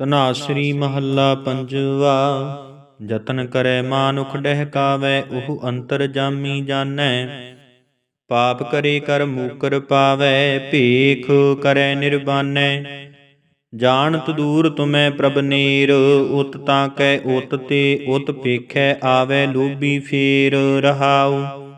ਤਨਾਸਰੀ ਮਹੱਲਾ ਪੰਜਵਾ, ਜਤਨ ਕਰੈ ਮਾਨੁਖ ਡਹਿਕਾਵੈ, ਉਹ ਅੰਤਰ ਜਾਮੀ ਜਾਣੈ। ਪਾਪ ਕਰੇ ਕਰ ਮੂਕਰ ਪਾਵੈ, ਭੇਖ ਕਰੈ ਨਿਰਬਾਨੈ। ਜਾਣਤ ਦੂਰ ਤੁਮੈ ਪ੍ਰਭ ਨੀਰ, ਉਤ ਤਾਂ ਕੈ ਉਤ ਤੇ ਉਤ ਪੇਖੈ ਆਵੈ ਲੋਭੀ ਫੇਰ ਰਹਾਉ।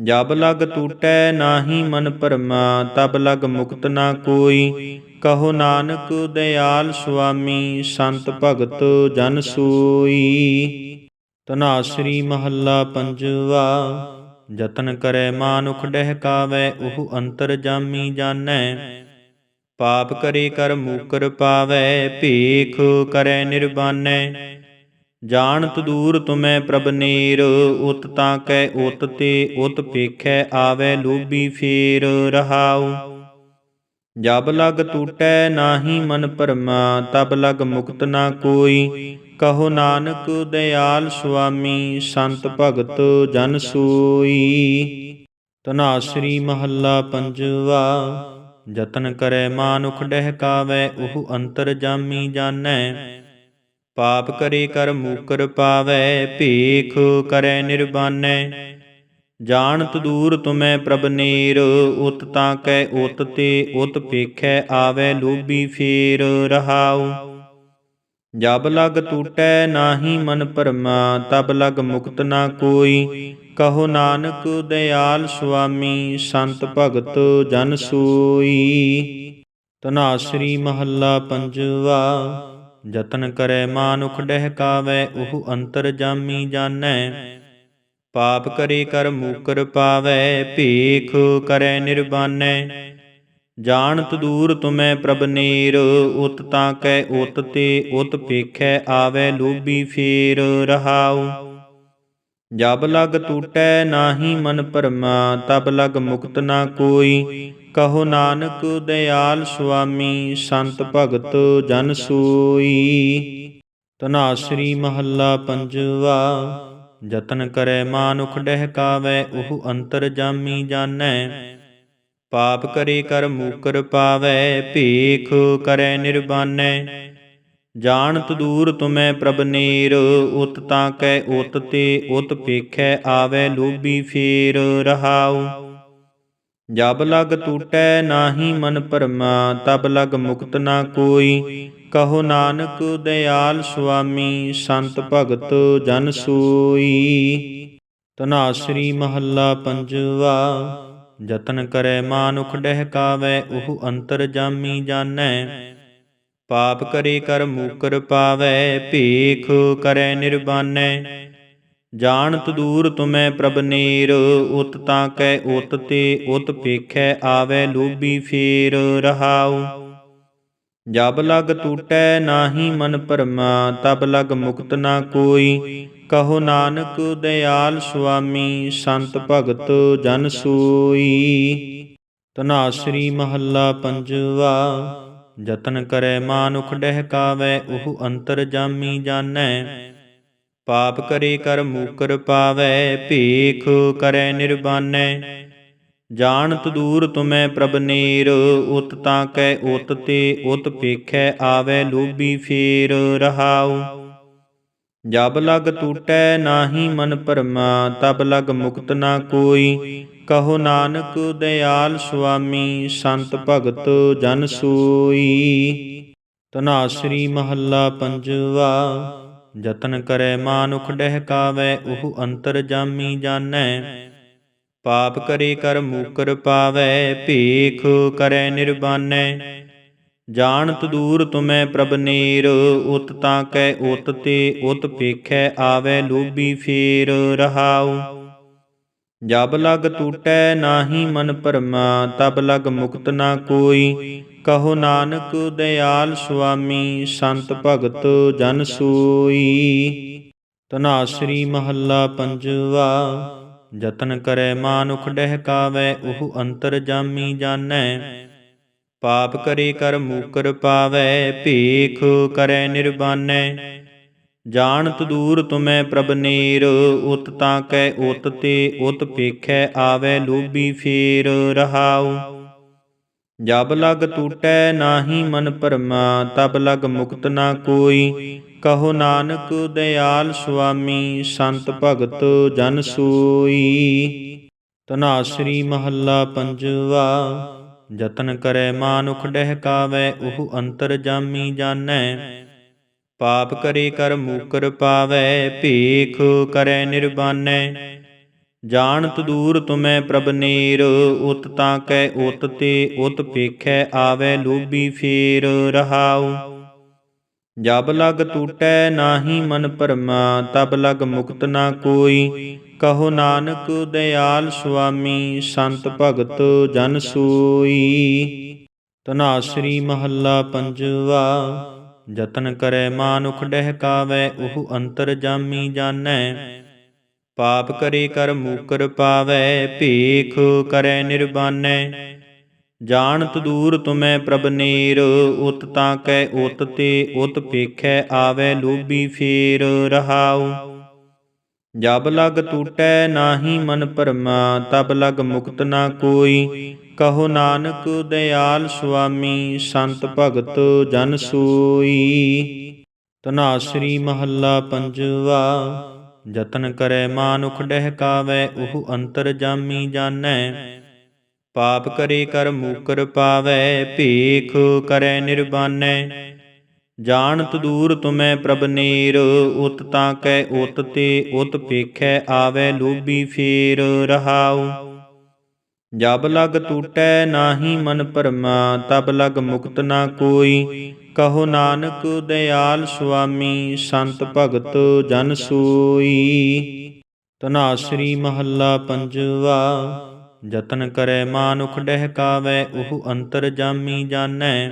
ਜਬ ਲਗ ਟੂਟੈ ਨਾਹੀ ਮਨ ਪਰਮਾ, ਤਬ ਲਗ ਮੁਕਤ ਨਾ ਕੋਈ। ਕਹੋ ਨਾਨਕ ਦਇਆਲ ਸੁਆਮੀ, ਸੰਤ ਭਗਤ ਜਨ ਸੋਈ। ਤਨਾਸਰੀ ਮਹੱਲਾ ਪੰਜਵਾ, ਜਤਨ ਕਰੈ ਮਾਨੁਖ ਡਹਿਕਾਵੈ, ਉਹ ਅੰਤਰ ਜਾਮੀ ਜਾਣੈ। ਪਾਪ ਕਰੇ ਕਰ ਮੂਕਰ ਪਾਵੈ, ਭੇਖ ਕਰੈ ਨਿਰਬਾਨੈ। ਜਾਣਤ ਦੂਰ ਤੁਮੈ ਪ੍ਰਭ ਨੀਰ, ਉਤ ਤਾਂ ਕੈ ਉਤ ਤੇ ਉਤ ਪੇਖੈ, ਆਵੈ ਲੋਭੀ ਫੇਰ ਰਹਾਉ। ਜਬ ਲਗ ਟੂਟੈ ਨਾਹੀ ਮਨ ਪਰਮਾ ਤਬ ਲਗ ਮੁਕਤ ਨਾ ਕੋਈ। ਕਹੋ ਨਾਨਕ ਦਇਆਲ ਸੁਆਮੀ, ਸੰਤ ਭਗਤ ਜਨ ਸੋਈ। ਤਨਾਸਰੀ ਮਹੱਲਾ ਪੰਜਵਾ, ਜਤਨ ਕਰੈ ਮਾਨੁਖ ਡਹਿਕਾਵੈ ਉਹ ਅੰਤਰ ਜਾਮੀ ਜਾਣੈ। ਪਾਪ ਕਰੇ ਕਰ ਮੂਕਰ ਪਾਵੈ, ਭੇਖ ਕਰੈ ਨਿਰਬਾਨੈ। ਜਾਣਤ ਦੂਰ ਤੁਮੈ ਪ੍ਰਭ ਨੀਰ, ਉਤ ਤਾਂ ਕੈ ਉਤ ਤੇ ਉਤ ਪੇਖੈ ਆਵੈ ਲੋਭੀ ਫੇਰ ਰਹਾਉ। ਜਬ ਲਗ ਟੂਟੈ ਨਾਹੀ ਮਨ ਭਰਮਾ, ਤਬ ਲਗ ਮੁਕਤ ਨਾ ਕੋਈ। ਕਹੋ ਨਾਨਕ ਦਇਆਲ ਸੁਆਮੀ, ਸੰਤ ਭਗਤ ਜਨ ਸੋਈ। ਤਨਾਸਰੀ ਮਹੱਲਾ ਪੰਜਵਾ। ਯਤਨ ਕਰੈ ਮਾਨੁਖ ਡਹਿਕਾਵੈ, ਉਹ ਅੰਤਰ ਜਾਮੀ ਜਾਣੈ। ਪਾਪ ਕਰੇ ਕਰ ਮੂਕਰ ਪਾਵੈ, ਭੀਖ ਕਰੈ ਨਿਰਬਾਨੈ ਜਾਣਤ ਦੂਰ ਤੁਮੈ ਪ੍ਰਭ ਨੀਰ, ਉਤ ਤਾਂ ਕੈ ਉਤ ਤੇ, ਉਤ ਪੇਖੈ ਆਵੈ ਲੋਭੀ ਫੇਰ ਰਹਾਉ। ਜਬ ਲਗ ਟੂਟੈ ਨਾਹੀ ਮਨ ਭਰਮਾ ਤਬ ਲਗ ਮੁਕਤ ਨਾ ਕੋਈ। ਕਹੋ ਨਾਨਕ ਦਇਆਲ ਸੁਆਮੀ, ਸੰਤ ਭਗਤ ਜਨ ਸੋਈ। ਤਨਾਸਰੀ ਮਹੱਲਾ ਪੰਜਵਾ, ਜਤਨ ਕਰੈ ਮਾਨੁਖ ਡਹਿਕਾਵੈ, ਉਹ ਅੰਤਰ ਜਾਮੀ ਜਾਣੈ। ਪਾਪ ਕਰੇ ਕਰ ਮੂਕਰ ਪਾਵੈ, ਭੇਖ ਕਰੈ ਨਿਰਬਾਨੈ। ਜਾਣਤ ਦੂਰ ਤੁਮੈ ਪ੍ਰਭ ਨੀਰ, ਉਤ ਤਾਂ ਕੈ ਉਤ ਤੇ ਉਤ ਪੇਖੈ ਆਵੈ ਲੋਭੀ ਫੇਰ ਰਹਾਉ। ਜਬ ਲਗ ਟੂਟੈ ਨਾਹੀ ਮਨ ਪਰਮਾ ਤਬ ਲਗ ਮੁਕਤ ਨਾ ਕੋਈ। ਕਹੋ ਨਾਨਕ ਦਇਆਲ ਸੁਆਮੀ, ਸੰਤ ਭਗਤ ਜਨ ਸੋਈ। ਤਨਾਸਰੀ ਮਹੱਲਾ ਪੰਜਵਾ, ਜਤਨ ਕਰੈ ਮਾਨੁਖ ਡਹਿਕਾਵੈ ਉਹ ਅੰਤਰ ਜਾਮੀ ਜਾਣੈ। ਪਾਪ ਕਰੇ ਕਰ ਮੂਕਰ ਪਾਵੈ, ਭੇਖ ਕਰੈ ਨਿਰਬਾਨੈ। ਜਾਣਤ ਦੂਰ ਤੁਮੈ ਪ੍ਰਭ ਨੀਰ, ਉਤ ਤਾਂ ਕੈ ਉਤ ਤੇ ਉਤ ਪੇਖੈ, ਆਵੈ ਲੋਭੀ ਫੇਰ ਰਹਾਉ। ਜਬ ਲਗ ਟੂਟੈ ਨਾਹੀ ਮਨ ਪਰਮਾ, ਤਬ ਲਗ ਮੁਕਤ ਨਾ ਕੋਈ। ਕਹੋ ਨਾਨਕ ਦਇਆਲ ਸੁਆਮੀ, ਸੰਤ ਭਗਤ ਜਨ ਸੋਈ। ਤਨਾਸਰੀ ਮਹੱਲਾ ਪੰਜਵਾ। ਯਤਨ ਕਰੈ ਮਾਨੁਖ ਡਹਿਕਾਵੈ, ਉਹ ਅੰਤਰ ਜਾਮੀ ਜਾਣੈ। ਪਾਪ ਕਰੇ ਕਰ ਮੂਕਰ ਪਾਵੈ, ਭੀਖ ਕਰੈ ਨਿਰਬਾਨੈ ਜਾਣਤ ਦੂਰ ਤੁਮੈ ਪ੍ਰਭ ਨੀਰ, ਉਤ ਤਾਂ ਕੈ ਉਤ ਤੇ, ਉਤ ਪੇਖੈ ਆਵੈ ਲੋਭੀ ਫੇਰ ਰਹਾਉ। ਜਬ ਲਗ ਟੂਟੈ ਨਾਹੀ ਮਨ ਪਰਮਾ, ਤਬ ਲਗ ਮੁਕਤ ਨਾ ਕੋਈ। ਕਹੋ ਨਾਨਕ ਦਇਆਲ ਸੁਆਮੀ, ਸੰਤ ਭਗਤ ਜਨ ਸੂਈ। ਤਨਾਸਰੀ ਮਹੱਲਾ ਪੰਜਵਾ, ਜਤਨ ਕਰੈ ਮਾਨੁਖ ਡਹਿਕਾਵੈ, ਉਹ ਅੰਤਰ ਜਾਮੀ ਜਾਣੈ। ਪਾਪ ਕਰੇ ਕਰ ਮੂਕਰ ਪਾਵੈ, ਭੇਖ ਕਰੈ ਨਿਰਬਾਨੈ। ਜਾਣਤ ਦੂਰ ਤੁਮੈ ਪ੍ਰਭ ਨੀਰ, ਉਤ ਤਾਂ ਕੈ ਉਤ ਤੇ ਉਤ ਪੇਖੈ, ਆਵੈ ਲੋਭੀ ਫੇਰ ਰਹਾਉ। ਜਬ ਲਗ ਟੂਟੈ ਨਾਹੀ ਮਨ ਪਰਮਾ ਤਬ ਲਗ ਮੁਕਤ ਨਾ ਕੋਈ। ਕਹੋ ਨਾਨਕ ਦਇਆਲ ਸੁਆਮੀ, ਸੰਤ ਭਗਤ ਜਨ ਸੋਈ। ਤਨਾਸਰੀ ਮਹੱਲਾ ਪੰਜਵਾ, ਜਤਨ ਕਰੈ ਮਾਨੁਖ ਡਹਿਕਾਵੈ ਉਹ ਅੰਤਰ ਜਾਮੀ ਜਾਣੈ। ਪਾਪ ਕਰੇ ਕਰ ਮੂਕਰ ਪਾਵੈ, ਭੇਖ ਕਰੈ ਨਿਰਬਾਨੈ ਜਾਣਤ ਦੂਰ ਤੁਮੈ ਪ੍ਰਭ ਨੀਰ, ਉਤ ਤਾਂ ਕੈ ਉਤ ਤੇ ਉਤ ਪੇਖੈ ਆਵੈ ਲੋਭੀ ਫੇਰ ਰਹਾਉ। ਜਬ ਲਗ ਟੂਟੈ ਨਾਹੀ ਮਨ ਭਰਮਾ ਤਬ ਲਗ ਮੁਕਤ ਨਾ ਕੋਈ। ਕਹੋ ਨਾਨਕ ਦਇਆਲ ਸੁਆਮੀ, ਸੰਤ ਭਗਤ ਜਨ ਸੋਈ। ਤਨਾਸਰੀ ਮਹੱਲਾ ਪੰਜਵਾ। ਯਤਨ ਕਰੈ ਮਾਨੁਖ ਡਹਿਕਾਵੈ, ਉਹ ਅੰਤਰ ਜਾਮੀ ਜਾਣੈ। ਪਾਪ ਕਰੇ ਕਰ ਮੂਕਰ ਪਾਵੈ, ਭੀਖ ਕਰੈ ਨਿਰਬਾਨੈ। ਜਾਣਤ ਦੂਰ ਤੁਮੈ ਪ੍ਰਭ ਨੀਰ, ਉਤ ਤਾਂ ਕੈ ਉਤ ਤੇ ਉਤ ਪੇਖੈ ਆਵੈ ਲੋਭੀ ਫੇਰ ਰਹਾਉ। ਜਬ ਲਗ ਟੂਟੈ ਨਾਹੀ ਮਨ ਭਰਮਾ ਤਬ ਲਗ ਮੁਕਤ ਨਾ ਕੋਈ। ਕਹੋ ਨਾਨਕ ਦਇਆਲ ਸੁਆਮੀ, ਸੰਤ ਭਗਤ ਜਨ ਸੋਈ। ਤਨਾਸਰੀ ਮਹੱਲਾ ਪੰਜਵਾ, ਜਤਨ ਕਰੈ ਮਾਨੁਖ ਡਹਿਕਾਵੈ, ਉਹ ਅੰਤਰ ਜਾਮੀ ਜਾਣੈ। ਪਾਪ ਕਰੇ ਕਰ ਮੂਕਰ ਪਾਵੈ, ਭੇਖ ਕਰੈ ਨਿਰਬਾਨੈ। ਜਾਣਤ ਦੂਰ ਤੁਮੈ ਪ੍ਰਭ ਨੀਰ, ਉਤ ਤਾਂ ਕੈ ਉਤ ਤੇ ਉਤ ਪੇਖੈ ਆਵੈ ਲੋਭੀ ਫੇਰ ਰਹਾਉ। ਜਬ ਲਗ ਟੂਟੈ ਨਾਹੀ ਮਨ ਭਰਮਾ, ਤਬ ਲਗ ਮੁਕਤ ਨਾ ਕੋਈ। ਕਹੋ ਨਾਨਕ ਦਇਆਲ ਸੁਆਮੀ, ਸੰਤ ਭਗਤ ਜਨ ਸੋਈ। ਤਨਾਸਰੀ ਮਹੱਲਾ ਪੰਜਵਾ, ਜਤਨ ਕਰੈ ਮਾਨੁਖ ਡਹਿਕਾਵੈ ਉਹ ਅੰਤਰ ਜਾਮੀ ਜਾਣੈ। ਪਾਪ ਕਰੇ ਕਰ ਮੂਕਰ ਪਾਵੈ, ਭੇਖ ਕਰੈ ਨਿਰਬਾਨੈ। ਜਾਣਤ ਦੂਰ ਤੁਮੈ ਪ੍ਰਭ ਨੀਰ, ਉਤ ਤਾਂ ਕੈ ਉਤ ਤੇ ਉਤ ਪੇਖੈ, ਆਵੈ ਲੋਭੀ ਫੇਰ ਰਹਾਉ। ਜਬ ਲਗ ਟੂਟੈ ਨਾਹੀ ਮਨ ਭਰਮਾ, ਤਬ ਲਗ ਮੁਕਤ ਨਾ ਕੋਈ। ਕਹੋ ਨਾਨਕ ਦਇਆਲ ਸੁਆਮੀ, ਸੰਤ ਭਗਤ ਜਨ ਸੋਈ। ਤਨਾਸਰੀ ਮਹੱਲਾ ਪੰਜਵਾ। ਯਤਨ ਕਰੈ ਮਾਨੁਖ ਡਹਿਕਾਵੈ, ਉਹ ਅੰਤਰ ਜਾਮੀ ਜਾਣੈ।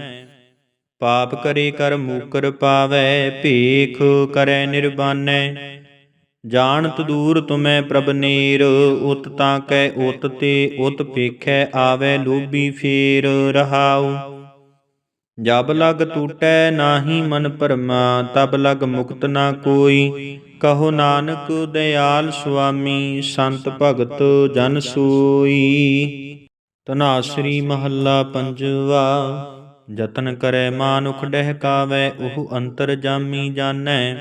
ਪਾਪ ਕਰੇ ਕਰ ਮੂਕਰ ਪਾਵੈ, ਭੇਖ ਕਰੈ ਨਿਰਬਾਨੈ। ਜਾਣਤ ਦੂਰ ਤੁਮੈ ਪ੍ਰਭ ਨੀਰ, ਉਤ ਤਾਂ ਕੈ ਉਤ ਤੇ ਉਤ ਪੇਖੈ ਆਵੈ ਲੋਭੀ ਫੇਰ ਰਹਾਉ। ਜਬ ਲਗ ਟੂਟੈ, ਨਾਹੀ ਮਨ ਭਰਮਾ ਤਬ ਲਗ ਮੁਕਤ ਨਾ ਕੋਈ। ਕਹੋ ਨਾਨਕ ਦਇਆਲ ਸੁਆਮੀ, ਸੰਤ ਭਗਤ ਜਨ ਸੋਈ। ਤਨਾਸਰੀ ਮਹੱਲਾ ਪੰਜਵਾ, ਜਤਨ ਕਰੈ ਮਾਨੁਖ ਡਹਿਕਾਵੈ, ਉਹ ਅੰਤਰ ਜਾਮੀ ਜਾਣੈ।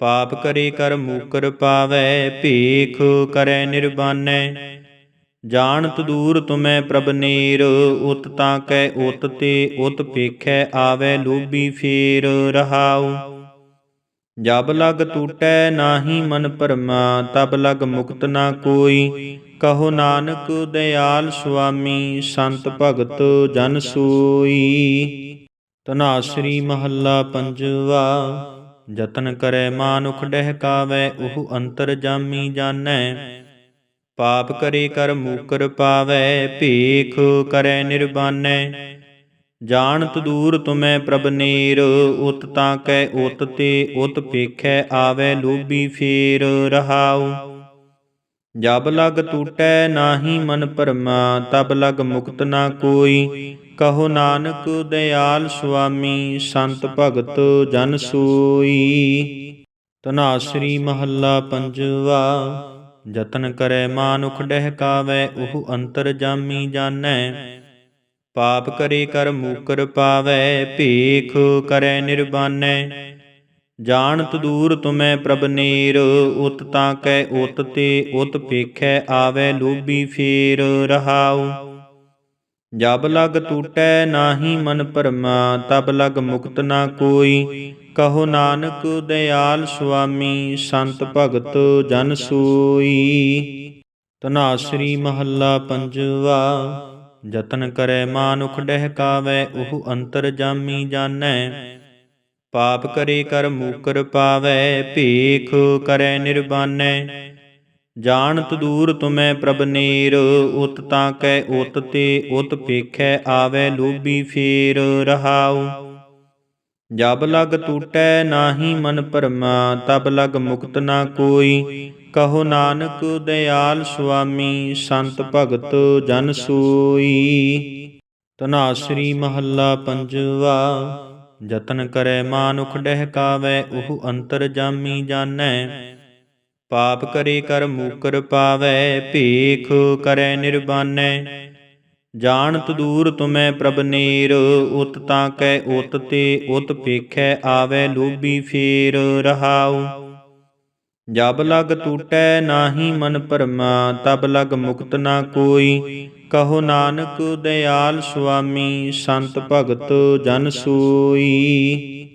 ਪਾਪ ਕਰੇ ਕਰ ਮੂਕਰ ਪਾਵੈ, ਭੇਖ ਕਰੈ ਨਿਰਬਾਨੈ ਜਾਣਤ ਦੂਰ ਤੁਮੈ ਪ੍ਰਭ ਨੀਰ, ਉਤ ਤਾਂ ਕੈ ਉਤ ਤੇ ਉਤ ਪੇਖੈ, ਆਵੈ ਲੋਭੀ ਫੇਰ ਰਹਾਉ। ਜਬ ਲਗ ਟੂਟੈ ਨਾਹੀ ਮਨ ਭਰਮਾ ਤਬ ਲਗ ਮੁਕਤ ਨਾ ਕੋਈ। ਕਹੋ ਨਾਨਕ ਦਇਆਲ ਸੁਆਮੀ, ਸੰਤ ਭਗਤ ਜਨ ਸੋਈ। ਤਨਾਸਰੀ ਮਹੱਲਾ ਪੰਜਵਾ, ਜਤਨ ਕਰੈ ਮਾਨੁਖ ਡਹਿਕਾਵੈ, ਉਹ ਅੰਤਰ ਜਾਮੀ ਜਾਣੈ। ਪਾਪ ਕਰੇ ਕਰ ਮੂਕਰ ਪਾਵੈ, ਭੇਖ ਕਰੈ ਨਿਰਬਾਨੈ। ਜਾਣਤ ਦੂਰ ਤੁਮੈ ਪ੍ਰਭ ਨੀਰ, ਉਤ ਤਾਂ ਕੈ ਉਤ ਤੇ ਉਤ ਪੇਖੈ, ਆਵੈ ਲੋਭੀ ਫੇਰ ਰਹਾਉ। ਜਬ ਲਗ ਟੂਟੈ ਨਾਹੀ ਮਨ ਭਰਮਾ, ਤਬ ਲਗ ਮੁਕਤ ਨਾ ਕੋਈ। ਕਹੋ ਨਾਨਕ ਦਇਆਲ ਸੁਆਮੀ, ਸੰਤ ਭਗਤ ਜਨ ਸੋਈ। ਤਨਾਸਰੀ ਮਹੱਲਾ ਪੰਜਵਾ, ਜਤਨ ਕਰੈ ਮਾਨੁਖ ਡਹਿਕਾਵੈ ਉਹ ਅੰਤਰ ਜਾਮੀ ਜਾਣੈ। ਪਾਪ ਕਰੇ ਕਰ ਮੂਕਰ ਪਾਵੈ, ਭੇਖ ਕਰੈ ਨਿਰਬਾਨੈ। ਜਾਣਤ ਦੂਰ ਤੁਮੈ ਪ੍ਰਭ ਨੀਰ, ਉਤ ਤਾਂ ਕੈ ਉਤ ਤੇ ਉਤ ਪੇਖੈ ਆਵੈ ਲੋਭੀ ਫੇਰ ਰਹਾਉ। ਜਬ ਲਗ ਟੂਟੈ ਨਾਹੀ ਮਨ ਭਰਮਾ, ਤਬ ਲਗ ਮੁਕਤ ਨਾ ਕੋਈ। ਕਹੋ ਨਾਨਕ ਦਇਆਲ ਸੁਆਮੀ, ਸੰਤ ਭਗਤ ਜਨ ਸੋਈ। ਤਨਾਸਰੀ ਮਹੱਲਾ ਪੰਜਵਾ। ਯਤਨ ਕਰੈ ਮਾਨੁਖ ਡਹਿਕਾਵੈ, ਉਹ ਅੰਤਰ ਜਾਮੀ ਜਾਣੈ। ਪਾਪ ਕਰੇ ਕਰ ਮੂਕਰ ਪਾਵੈ, ਭੀਖ ਕਰੈ ਨਿਰਬਾਨੈ ਜਾਣਤ ਦੂਰ ਤੁਮੈ ਪ੍ਰਭ ਨੀਰ, ਉਤ ਤਾਂ ਕੈ ਉਤ ਤੇ, ਉਤ ਪੇਖੈ ਆਵੈ ਲੋਭੀ ਫੇਰ ਰਹਾਉ। ਜਬ ਲਗ ਟੂਟੈ ਨਾਹੀ ਮਨ ਭਰਮਾ ਤਬ ਲਗ ਮੁਕਤ ਨਾ ਕੋਈ। ਕਹੋ ਨਾਨਕ ਦਇਆਲ ਸੁਆਮੀ, ਸੰਤ ਭਗਤ ਜਨ ਸੋਈ। ਤਨਾਸਰੀ ਮਹੱਲਾ ਪੰਜਵਾ, ਜਤਨ ਕਰੈ ਮਾਨੁਖ ਡਹਿਕਾਵੈ, ਉਹ ਅੰਤਰ ਜਾਮੀ ਜਾਣੈ। ਪਾਪ ਕਰੇ ਕਰ ਮੂਕਰ ਪਾਵੈ, ਭੇਖ ਕਰੈ ਨਿਰਬਾਨੈ। ਜਾਣਤ ਦੂਰ ਤੁਮੈ ਪ੍ਰਭ ਨੀਰ, ਉਤ ਤਾਂ ਕੈ ਉਤ ਤੇ ਉਤ ਪੇਖੈ, ਆਵੈ ਲੋਭੀ ਫੇਰ ਰਹਾਉ। ਜਬ ਲਗ ਟੂਟੈ ਨਾਹੀ ਮਨ ਪਰਮਾ, ਤਬ ਲਗ ਮੁਕਤ ਨਾ ਕੋਈ। ਕਹੋ ਨਾਨਕ, ਦਇਆਲ ਸੁਆਮੀ, ਸੰਤ ਭਗਤ ਜਨ ਸੋਈ।